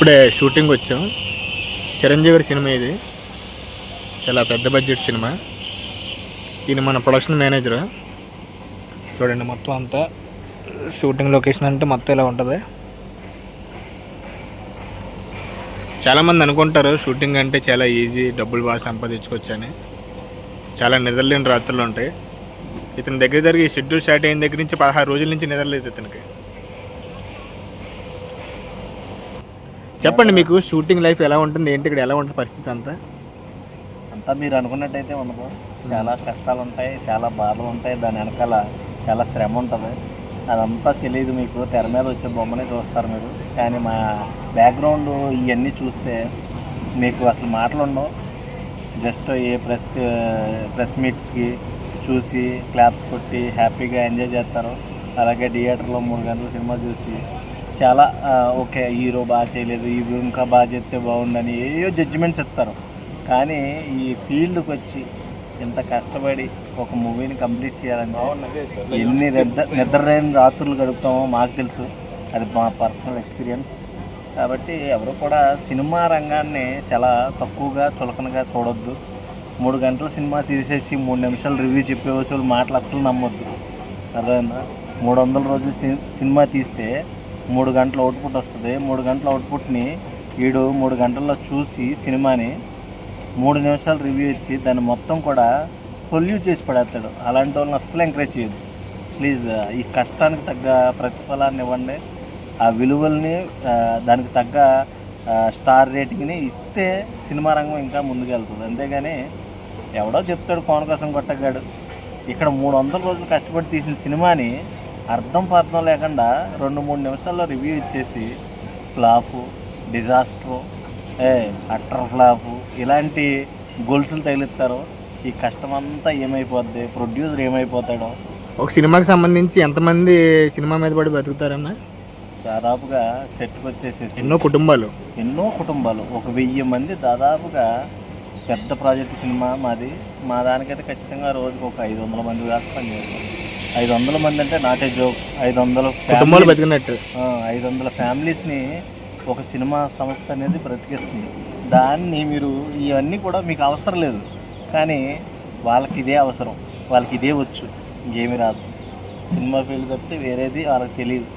ఇప్పుడే షూటింగ్ వచ్చాం. చిరంజీవి గారి సినిమా ఇది. చాలా పెద్ద బడ్జెట్ సినిమా. ఈయన మన ప్రొడక్షన్ మేనేజర్. చూడండి మొత్తం అంతా. షూటింగ్ లొకేషన్ అంటే మొత్తం ఇలా ఉంటుంది. చాలామంది అనుకుంటారు షూటింగ్ అంటే చాలా ఈజీ డబ్బులు బాగా సంపాదించుకోవచ్చు అని చాలా నిద్రలేని రాత్రులు ఉంటాయి. ఇతని దగ్గర దగ్గర ఈ షెడ్యూల్ స్టార్ట్ అయిన దగ్గర నుంచి పదహారు రోజుల నుంచి నిద్రలేదు ఇతనికి. చెప్పండి మీకు షూటింగ్ లైఫ్ ఎలా ఉంటుంది? ఏంటి ఇక్కడ ఎలా ఉంటుంది పరిస్థితి అంతా? అంతా మీరు అనుకున్నట్టయితే ఉండదు. చాలా కష్టాలు ఉంటాయి చాలా బాధలు ఉంటాయి. దాని వెనకాల చాలా శ్రమ ఉంటుంది. అదంతా తెలియదు మీకు. తెర మీద వచ్చే బొమ్మనే చూస్తారు మీరు. కానీ మా బ్యాక్గ్రౌండ్ ఇవన్నీ చూస్తే మీకు అసలు మాటలు ఉండవు. జస్ట్ ఏ ప్రెస్ ప్రెస్ మీట్స్కి చూసి క్లాప్స్ కొట్టి హ్యాపీగా ఎంజాయ్ చేస్తారు. అలాగే థియేటర్లో మూడు గంటల సినిమా చూసి చాలా ఓకే హీరో బాగా చేయలేదు ఇవి ఇంకా బాగా చేస్తే బాగుండని ఏయో జడ్జిమెంట్స్ ఇస్తారు. కానీ ఈ ఫీల్డ్కి వచ్చి ఇంత కష్టపడి ఒక మూవీని కంప్లీట్ చేయాలంటే ఎన్ని నిద్ర నిద్రలేని రాత్రులు గడుపుతామో మాకు తెలుసు. అది మా పర్సనల్ ఎక్స్పీరియన్స్ కాబట్టి ఎవరు కూడా సినిమా రంగాన్ని చాలా తక్కువగా చులకనగా చూడొద్దు. మూడు గంటల సినిమా తీసేసి మూడు నిమిషాలు రివ్యూ చెప్పే వాళ్ళు మాటలు అస్సలు నమ్మొద్దు. అర్థమైందా? మూడు వందల రోజులు సినిమా తీస్తే మూడు గంటల అవుట్పుట్ వస్తుంది. మూడు గంటల అవుట్పుట్ని వీడు మూడు గంటల్లో చూసి సినిమాని మూడు నిమిషాలు రివ్యూ ఇచ్చి దాన్ని మొత్తం కూడా పొల్యూట్ చేసి పడేస్తాడు. అలాంటి వాళ్ళని అస్సలు ఎంకరేజ్ చేయదు ప్లీజ్ ఈ కష్టానికి తగ్గ ప్రతిఫలాన్ని ఇవ్వండి. ఆ విలువల్ని దానికి తగ్గ స్టార్ రేటింగ్ని ఇస్తే సినిమా రంగం ఇంకా ముందుకెళ్తుంది. అంతేగాని ఎవడో చెప్తాడు కోన కోసం కొట్టగాడు. ఇక్కడ మూడు వందల రోజులు కష్టపడి తీసిన సినిమాని అర్థం పర్థం లేకుండా రెండు మూడు నిమిషాల్లో రివ్యూ ఇచ్చేసి ఫ్లాపు డిజాస్టరు ఏ అట్టర్ ఫ్లాపు ఇలాంటి గొలుసులు తగిలిస్తారు. ఈ కష్టం అంతా ఏమైపోద్ది? ప్రొడ్యూసర్ ఏమైపోతాడో? ఒక సినిమాకి సంబంధించి ఎంతమంది సినిమా మీద పడి బతుకుతారన్న? దాదాపుగా సెట్కి వచ్చేసేసి ఎన్నో కుటుంబాలు. ఎన్నో కుటుంబాలు. ఒక వెయ్యి మంది దాదాపుగా పెద్ద ప్రాజెక్ట్ సినిమా మాది. మా దానికైతే ఖచ్చితంగా రోజుకు ఒక ఐదు వందల మంది దాకా పనిచేస్తాం ఐదు వందల మంది అంటే నాటే జోక్. ఐదు వందల కుటుంబాలు బతికినట్టు. ఐదు వందల ఫ్యామిలీస్ని ఒక సినిమా సంస్థ అనేది బ్రతికిస్తుంది. దాన్ని మీరు ఇవన్నీ కూడా మీకు అవసరం లేదు. కానీ వాళ్ళకి ఇదే అవసరం. వాళ్ళకి ఇదే వచ్చు. ఇంకేమీ రాదు. సినిమా ఫీల్డ్ తప్పితే వేరేది వాళ్ళకి తెలియదు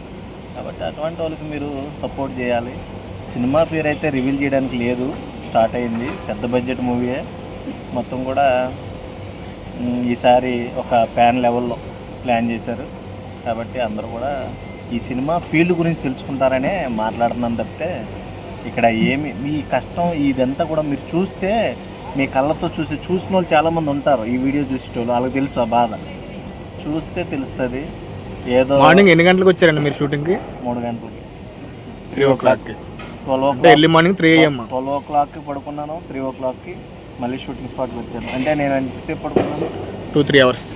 కాబట్టి అటువంటి వాళ్ళకి మీరు సపోర్ట్ చేయాలి. సినిమా పేరు అయితే రివీల్ చేయడానికి లేదు. స్టార్ట్ అయింది. పెద్ద బడ్జెట్ మూవీయే. మొత్తం కూడా ఈసారి ఒక ప్యాన్ లెవెల్లో. ప్లాన్ చేశారు. కాబట్టి అందరూ కూడా ఈ సినిమా ఫీల్డ్ గురించి తెలుసుకుంటారనే మాట్లాడుతున్నాను తప్పితే ఇక్కడ ఏమి మీ కష్టం ఇదంతా కూడా మీరు చూస్తే మీ కళ్ళతో చూసి చూసిన వాళ్ళు చాలామంది ఉంటారు. ఈ వీడియో చూసేటోళ్ళు వాళ్ళకి తెలుసు ఆ బాధ. చూస్తే తెలుస్తుంది. ఏదో మార్నింగ్ ఎన్ని గంటలకు వచ్చారండి మీరు షూటింగ్కి? మూడు గంటలకి. త్రీ ఓ క్లాక్కి. Twelve o early morning three AM. Twelve ఓ క్లాక్కి పడుకున్నాను. త్రీ ఓ క్లాక్కి మళ్ళీ షూటింగ్ స్పాట్కి వచ్చాను అంటే నేను ఎంతసేపు పడుకున్నాను? Two three hours.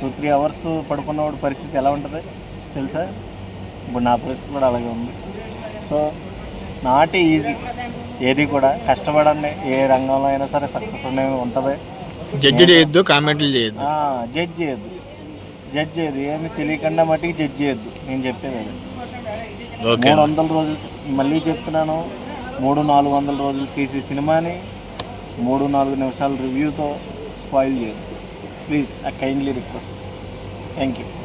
Two three hours పడుకున్నప్పుడు పరిస్థితి ఎలా ఉంటుంది తెలుసా? ఇప్పుడు నా పరిస్థితి కూడా అలాగే ఉంది. సో నాట్ ఈజీ ఏది కూడా కష్టపడండి ఏ రంగంలో అయినా సరే సక్సెస్ అనేది ఉంటుంది. జడ్జి చేయొద్దు కామెంట్లు చేయొద్దు. జడ్జ్ చేయొద్దు. జడ్జ్ చేయదు ఏమి తెలియకుండా మట్టికి జడ్జ్ చేయొద్దు. నేను చెప్పేది అది. మూడు వందల రోజులు మళ్ళీ చెప్తున్నాను. మూడు నాలుగు వందల రోజులు చేసే సినిమాని మూడు నాలుగు నిమిషాల రివ్యూతో స్పాయిల్ చేయదు Please, I kindly request. Thank you.